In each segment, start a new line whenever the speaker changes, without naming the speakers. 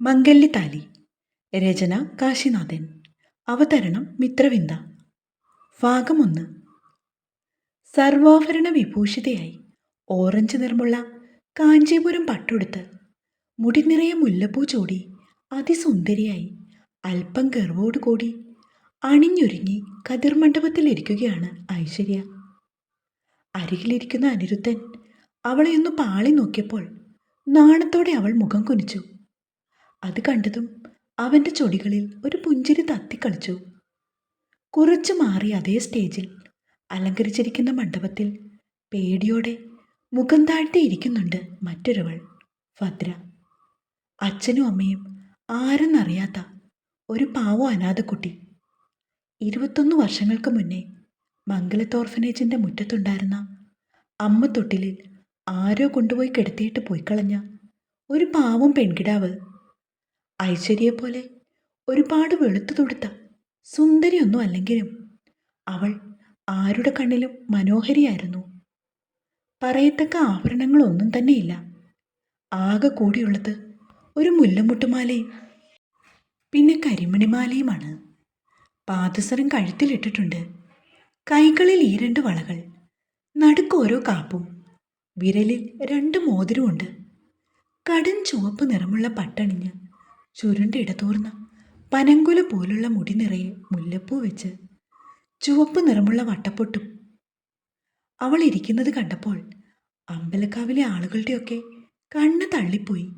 മംഗല്യതാലി രചന കാശിനാഥൻ അവതരണം മിത്രവിന്ദ. ഭാഗമൊന്ന്. സർവാഭരണ വിഭൂഷിതയായി ഓറഞ്ച് നിറമുള്ള കാഞ്ചീപുരം പട്ടുടുത്ത് മുടി നിറയെ മുല്ലപ്പൂ ചൂടി അതിസുന്ദരിയായി അല്പം ഗർവോടുകൂടി അണിഞ്ഞൊരുങ്ങി കതിർമണ്ഡപത്തിലിരിക്കുകയാണ് ഐശ്വര്യ. അരികിലിരിക്കുന്ന അനിരുദ്ധൻ അവളെ ഒന്ന് പാളി നോക്കിയപ്പോൾ നാണത്തോടെ അവൾ മുഖം കുനിച്ചു. അത് കണ്ടതും അവന്റെ ചൊടികളിൽ ഒരു പുഞ്ചിരി തത്തിക്കളിച്ചു കുറച്ചു മാറി അതേ സ്റ്റേജിൽ അലങ്കരിച്ചിരിക്കുന്ന മണ്ഡപത്തിൽ പേടിയോടെ മുഖം താഴ്ത്തി ഇരിക്കുന്നുണ്ട് മറ്റൊരുവൾ ഭദ്ര. അച്ഛനും അമ്മയും ആരെന്നറിയാത്ത ഒരു പാവോ അനാഥക്കുട്ടി. ഇരുപത്തൊന്ന് വർഷങ്ങൾക്ക് മുന്നേ മംഗലത്ത് ഓർഫനേജിന്റെ മുറ്റത്തുണ്ടായിരുന്ന അമ്മ തൊട്ടിലിൽ ആരോ കൊണ്ടുപോയി കിടത്തിയിട്ട് പോയിക്കളഞ്ഞ ഒരു പാവം പെൺകിടാവ് ഐശ്വര്യയെപ്പോലെ ഒരുപാട് വെളുത്തു തൊടുത്ത സുന്ദരിയൊന്നും അല്ലെങ്കിലും അവൾ ആരുടെ കണ്ണിലും മനോഹരിയായിരുന്നു. പറയത്തക്ക ആഭരണങ്ങളൊന്നും തന്നെയില്ല. ആകെ കൂടിയുള്ളത് ഒരു മുല്ലമുട്ടുമാലയും പിന്നെ കരിമണിമാലയുമാണ്. പാദസരം കഴുത്തിലിട്ടിട്ടുണ്ട്. കൈകളിൽ ഈ രണ്ട് വളകൾ നടുക്ക് ഓരോ കാപ്പും വിരലിൽ രണ്ട് മോതിരമുണ്ട് കടും ചുവപ്പ് നിറമുള്ള പട്ടണിഞ്ഞ് ചുരുണ്ട ഇടതൂർന്ന പനങ്കുല പോലുള്ള മുടി നിറയെ മുല്ലപ്പൂ വെച്ച് ചുവപ്പ് നിറമുള്ള വട്ടപ്പൊട്ടും. അവൾ ഇരിക്കുന്നത് കണ്ടപ്പോൾ അമ്പലക്കാവിലെ ആളുകളുടെയൊക്കെ കണ്ണ് തള്ളിപ്പോയി.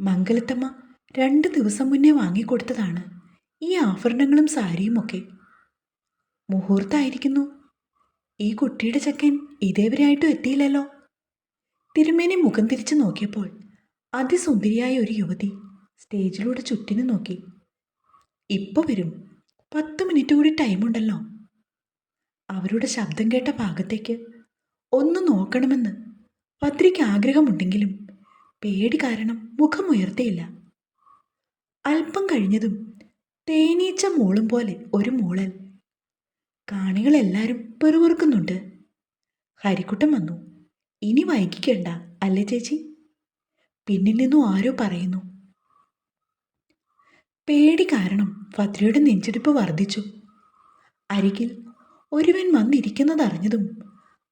മംഗലത്തമ്മ രണ്ട് ദിവസം മുന്നേ വാങ്ങിക്കൊടുത്തതാണ് ഈ ആഭരണങ്ങളും സാരിയുമൊക്കെ. മുഹൂർത്തായിരിക്കുന്നു. ഈ കുട്ടിയുടെ ചക്കൻ ഇതേവരെയായിട്ടും എത്തിയില്ലല്ലോ. തിരുമേനി മുഖം തിരിച്ചു നോക്കിയപ്പോൾ അതിസുന്ദരിയായ ഒരു യുവതി സ്റ്റേജിലൂടെ ചുറ്റിനു നോക്കി. ഇപ്പോൾ വരും. പത്ത് മിനിറ്റ് കൂടി ടൈമുണ്ടല്ലോ അവരുടെ ശബ്ദം കേട്ട ഭാഗത്തേക്ക് ഒന്ന് നോക്കണമെന്ന് പത്രിക്ക് ആഗ്രഹമുണ്ടെങ്കിലും പേടി കാരണം മുഖമുയർത്തിയില്ല അല്പം കഴിഞ്ഞതും തേനീച്ച മോളും പോലെ ഒരു മൂളൽ. കാണികളെല്ലാവരും പെറുപെറുക്കുന്നുണ്ട്. ഹരിക്കുട്ടൻ വന്നു. ഇനി വൈകിക്കണ്ട അല്ലേ ചേച്ചി? പിന്നിൽ നിന്നും ആരോ പറയുന്നു. പേടി കാരണം ഫത്രിയുടെ നെഞ്ചിടിപ്പ് വർദ്ധിച്ചു. അരികിൽ ഒരുവൻ വന്നിരിക്കുന്നതറിഞ്ഞതും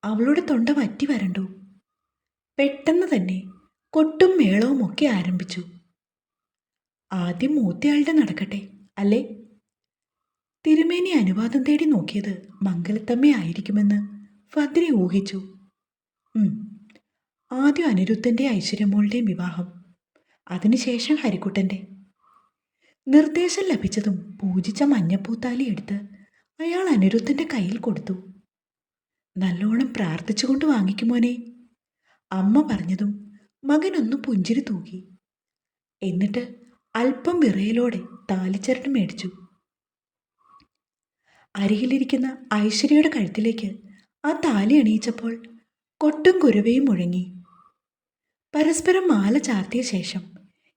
അവളുടെ തൊണ്ട വറ്റി വരണ്ടു. പെട്ടെന്ന് തന്നെ കൊട്ടും മേളവും ഒക്കെ ആരംഭിച്ചു. ആദ്യം മൂത്തയാളുടെ നടക്കട്ടെ അല്ലേ? തിരുമേനി അനുവാദം തേടി നോക്കിയത് മംഗലത്തമ്മയായിരിക്കുമെന്ന് ഫദ്രി ഊഹിച്ചു. ആദ്യം അനിരുദ്ധന്റെ ഐശ്വര്യമോളുടെയും വിവാഹം. അതിനുശേഷം ഹരിക്കുട്ടന്റെ നിർദ്ദേശം ലഭിച്ചതും പൂജിച്ച മഞ്ഞപ്പൂത്താലി എടുത്ത് അയാൾ അനിരുദ്ധന്റെ കയ്യിൽ കൊടുത്തു. നല്ലോണം പ്രാർത്ഥിച്ചുകൊണ്ട് വാങ്ങിക്കുമോനെ അമ്മ പറഞ്ഞതും മകനൊന്ന് പുഞ്ചിരി തൂകി. എന്നിട്ട് അല്പം വിറയലോടെ താലിച്ചരട് മേടിച്ചു. അരികിലിരിക്കുന്ന ഐശ്വര്യയുടെ കഴുത്തിലേക്ക് ആ താലി അണിയിച്ചപ്പോൾ കൊട്ടും കുരുവയും മുഴങ്ങി. പരസ്പരം മാല ചാർത്തിയ ശേഷം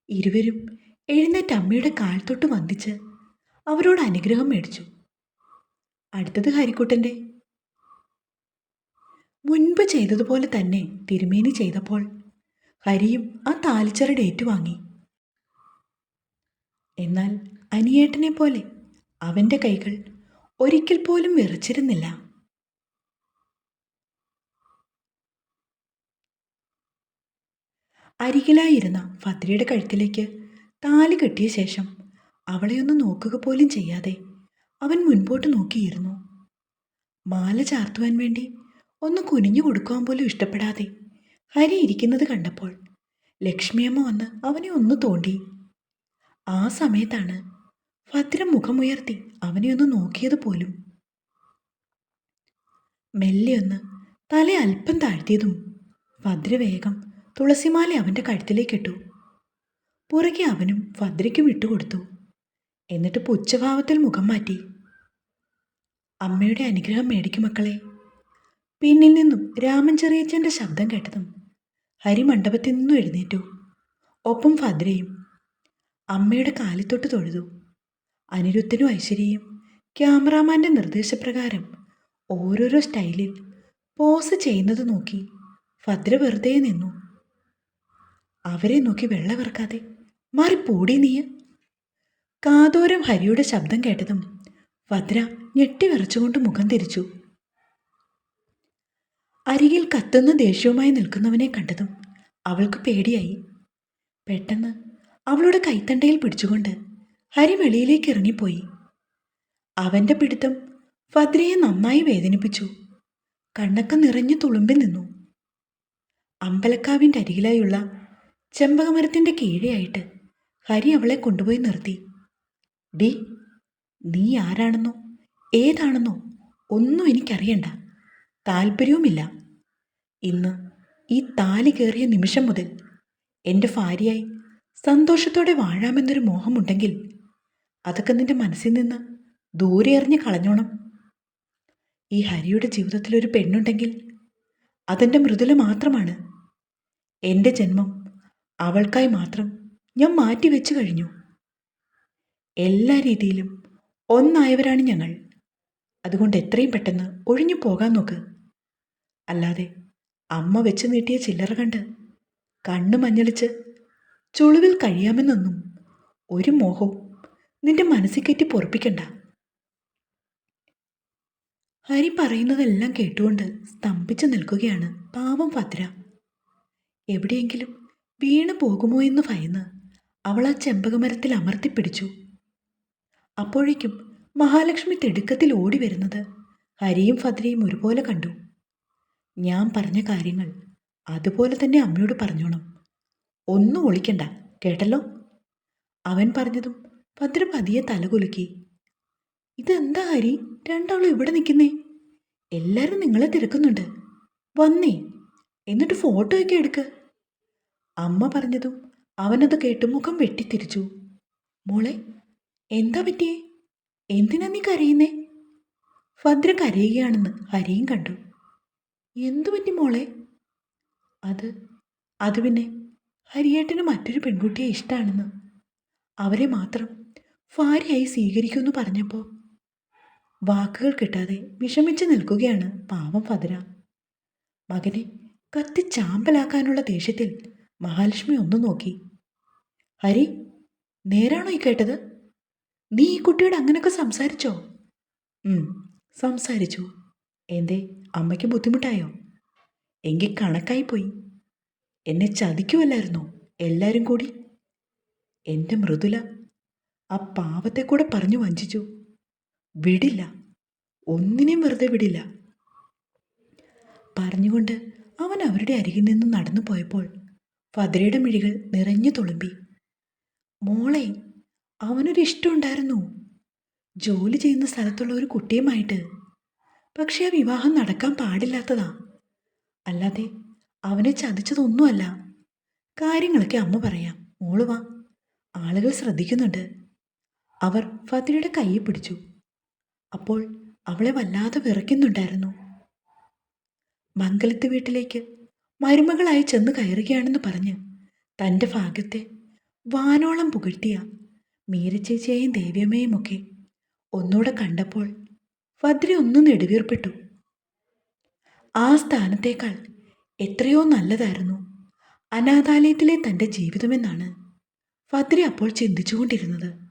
ഇരുവരും എഴുന്നേറ്റ് അമ്മയുടെ കാൽ തൊട്ട് വന്ദിച്ച് അവരോട് അനുഗ്രഹം മേടിച്ചു. അടുത്തത് ഹരിക്കുട്ടന്റെ. മുൻപ് ചെയ്തതുപോലെ തന്നെ തിരുമേനി ചെയ്തപ്പോൾ ഹരിയും ആ താലിച്ചരട് ഏറ്റുവാങ്ങി. എന്നാൽ അനിയേട്ടനെ പോലെ അവന്റെ കൈകൾ ഒരിക്കൽ പോലും വിറച്ചിരുന്നില്ല. അരികിലായിരുന്ന ഫത്രിയുടെ കഴുത്തിലേക്ക് താലി കെട്ടിയ ശേഷം അവളെയൊന്ന് നോക്കുക പോലും ചെയ്യാതെ അവൻ മുൻപോട്ട് നോക്കിയിരുന്നു. മാല ചാർത്തുവാൻ വേണ്ടി ഒന്ന് കുനിഞ്ഞു കൊടുക്കുവാൻ പോലും ഇഷ്ടപ്പെടാതെ ഹരി ഇരിക്കുന്നത് കണ്ടപ്പോൾ ലക്ഷ്മിയമ്മ വന്ന് അവനെ ഒന്ന് തോണ്ടി. ആ സമയത്താണ് ഭദ്രം മുഖമുയർത്തി അവനെ ഒന്ന് നോക്കിയത് പോലും. മെല്ലെ ഒന്ന് തല അല്പം താഴ്ത്തിയതും ഭദ്ര വേഗം തുളസിമാല അവന്റെ കഴുത്തിലേക്ക് ഇട്ടു. പുറകെ അവനും ഭദ്രയ്ക്കും ഇട്ടുകൊടുത്തു. എന്നിട്ട് പുച്ഛഭാവത്തിൽ മുഖം മാറ്റി. അമ്മയുടെ അനുഗ്രഹം മേടിക്കും മക്കളെ. പിന്നിൽ നിന്നും രാമൻ ചെറിയച്ചന്റെ ശബ്ദം കേട്ടതും ഹരി മണ്ഡപത്തിൽ നിന്നും എഴുന്നേറ്റു. ഒപ്പം ഭദ്രയും അമ്മയുടെ കാലിത്തൊട്ട് തൊഴുതു. അനിരുദ്ധനും ഐശ്വര്യയും ക്യാമറാമാന്റെ നിർദ്ദേശപ്രകാരം ഓരോരോ സ്റ്റൈലിൽ പോസ് ചെയ്യുന്നത് നോക്കി ഭദ്ര വെറുതെ നിന്നു. അവരെ നോക്കി വെള്ളവിറക്കാതെ മാറിപ്പോടി നീ. കാതോരം ഹരിയുടെ ശബ്ദം കേട്ടതും ഭദ്ര ഞെട്ടി വിറച്ചുകൊണ്ട് മുഖം തിരിച്ചു. അരികിൽ കത്തുന്ന ദേഷ്യവുമായി നിൽക്കുന്നവനെ കണ്ടതും അവൾക്ക് പേടിയായി. പെട്ടെന്ന് അവളുടെ കൈത്തണ്ടയിൽ പിടിച്ചുകൊണ്ട് ഹരി വെളിയിലേക്ക് ഇറങ്ങിപ്പോയി. അവന്റെ പിടുത്തം ഭദ്രയെ നന്നായി വേദനിപ്പിച്ചു. കണ്ണൊക്കെ നിറഞ്ഞു തുളുമ്പി നിന്നു. അമ്പലക്കാവിന്റെ അരികിലായുള്ള ചെമ്പകമരത്തിന്റെ കീഴെയായിട്ട് ഹരി അവളെ കൊണ്ടുപോയി നിർത്തി. ഡി നീ ആരാണെന്നോ? ഏതാണെന്നോ? ഒന്നും എനിക്കറിയണ്ട. താല്പര്യവുമില്ല. ഇന്ന് ഈ താലി കയറിയ നിമിഷം മുതൽ എന്റെ ഭാര്യയായി സന്തോഷത്തോടെ വാഴാമെന്നൊരു മോഹമുണ്ടെങ്കിൽ അതൊക്കെ നിന്റെ മനസ്സിൽ നിന്ന് ദൂരെ എറിഞ്ഞ് കളഞ്ഞോണം. ഈ ഹരിയുടെ ജീവിതത്തിൽ ഒരു പെണ്ണുണ്ടെങ്കിൽ അതെന്റെ മൃദുല മാത്രമാണ്. എന്റെ ജന്മം അവൾക്കായി മാത്രം ഞാൻ മാറ്റി മാറ്റിവെച്ചു കഴിഞ്ഞു. എല്ലാ രീതിയിലും ഒന്നായവരാണ് ഞങ്ങൾ. അതുകൊണ്ട് എത്രയും പെട്ടെന്ന് ഒഴിഞ്ഞു പോകാൻ നോക്ക്. അല്ലാതെ അമ്മ വെച്ച് നീട്ടിയ ചില്ലറ കണ്ട് കണ്ണ് മഞ്ഞളിച്ച് ചുളിവിൽ കഴിയാമെന്നൊന്നും ഒരു മോഹവും നിന്റെ മനസ്സിൽ കയറ്റി പൊറപ്പിക്കണ്ട. ഹരി പറയുന്നതെല്ലാം കേട്ടുകൊണ്ട് സ്തംഭിച്ചു നിൽക്കുകയാണ് പാവം ഭദ്ര. എവിടെയെങ്കിലും വീണു പോകുമോ എന്ന് ഭയന്ന് അവൾ ആ ചെമ്പകമരത്തിൽ അമർത്തിപ്പിടിച്ചു അപ്പോഴേക്കും മഹാലക്ഷ്മി തിടുക്കത്തിൽ ഓടി വരുന്നത് ഹരിയും ഫദ്രയും ഒരുപോലെ കണ്ടു. ഞാൻ പറഞ്ഞ കാര്യങ്ങൾ അതുപോലെ തന്നെ അമ്മയോട് പറഞ്ഞോണം. ഒന്നും ഒളിക്കണ്ട കേട്ടല്ലോ? അവൻ പറഞ്ഞതും ഭദ്ര പതിയെ തലകുലുക്കി. ഇതെന്താ ഹരി? രണ്ടാളും ഇവിടെ നിൽക്കുന്നേ? എല്ലാവരും നിങ്ങളെ തിരക്കുന്നുണ്ട് വന്നേ എന്നിട്ട് ഫോട്ടോയൊക്കെ എടുക്ക്. അമ്മ പറഞ്ഞതും അവനത് കേട്ട് മുഖം വെട്ടിത്തിരിച്ചു. മോളെ എന്താ പറ്റിയേ? എന്തിനാ നീ കരയുന്നേ? ഭദ്ര കരയുകയാണെന്ന് ഹരിയും കണ്ടു. എന്തു പറ്റി മോളെ? അത് അത് പിന്നെ ഹരിയേട്ടന് മറ്റൊരു പെൺകുട്ടിയെ ഇഷ്ടമാണെന്ന് അവരെ മാത്രം ഭാര്യയായി സ്വീകരിക്കുമെന്ന് പറഞ്ഞപ്പോൾ വാക്കുകൾ കിട്ടാതെ വിഷമിച്ച് നിൽക്കുകയാണ് പാവം ഭദ്ര. മകനെ കത്തി ചാമ്പലാക്കാനുള്ള ദേഷ്യത്തിൽ മഹാലക്ഷ്മി ഒന്ന് നോക്കി. ഹരി നേരാണോ ഈ കേട്ടത്? നീ ഈ കുട്ടിയോട് അങ്ങനെയൊക്കെ സംസാരിച്ചോ? സംസാരിച്ചു. എന്തേ അമ്മയ്ക്ക് ബുദ്ധിമുട്ടായോ? എങ്കിൽ കണക്കായി പോയി. എന്നെ ചതിക്കുമല്ലായിരുന്നോ എല്ലാവരും കൂടി? എന്റെ മൃദുല ആ പാവത്തെ കൂടെ പറഞ്ഞു വഞ്ചിച്ചു. വിടില്ല ഒന്നിനെയും വെറുതെ വിടില്ല. പറഞ്ഞുകൊണ്ട് അവൻ അവരുടെ അരികിൽ നിന്ന് നടന്നു പോയപ്പോൾ ഫദ്രയുടെ മിഴികൾ നിറഞ്ഞു തുളുമ്പി. മോളെ അവനൊരു ഇഷ്ടമുണ്ടായിരുന്നു ജോലി ചെയ്യുന്ന സ്ഥലത്തുള്ള ഒരു കുട്ടിയുമായിട്ട്. പക്ഷേ ആ വിവാഹം നടക്കാൻ പാടില്ലാത്തതാ. അല്ലാതെ അവനെ ചതിച്ചതൊന്നുമല്ല. കാര്യങ്ങളൊക്കെ അമ്മ പറയാം. മോൾ വാ. ആളുകൾ ശ്രദ്ധിക്കുന്നുണ്ട്. അവർ ഫതിയുടെ കൈ പിടിച്ചു. അപ്പോൾ അവളെ വല്ലാതെ വിറയ്ക്കുന്നുണ്ടായിരുന്നു. മംഗലത്ത് വീട്ടിലേക്ക് മരുമകളായി ചെന്ന് കയറുകയാണെന്ന് പറഞ്ഞ് തന്റെ ഭാഗ്യത്തെ വാനോളം പുകഴ്ത്തിയ മീരച്ചേച്ചിയെയും ദേവ്യമ്മയും ഒക്കെ ഒന്നുകൂടെ കണ്ടപ്പോൾ വദ്രി ഒന്ന് നെടുവീർപ്പെട്ടു. ആ സ്ഥാനത്തേക്കാൾ എത്രയോ നല്ലതായിരുന്നു അനാഥാലയത്തിലെ തന്റെ ജീവിതമെന്നാണ് ഭദ്ര അപ്പോൾ ചിന്തിച്ചുകൊണ്ടിരുന്നത്.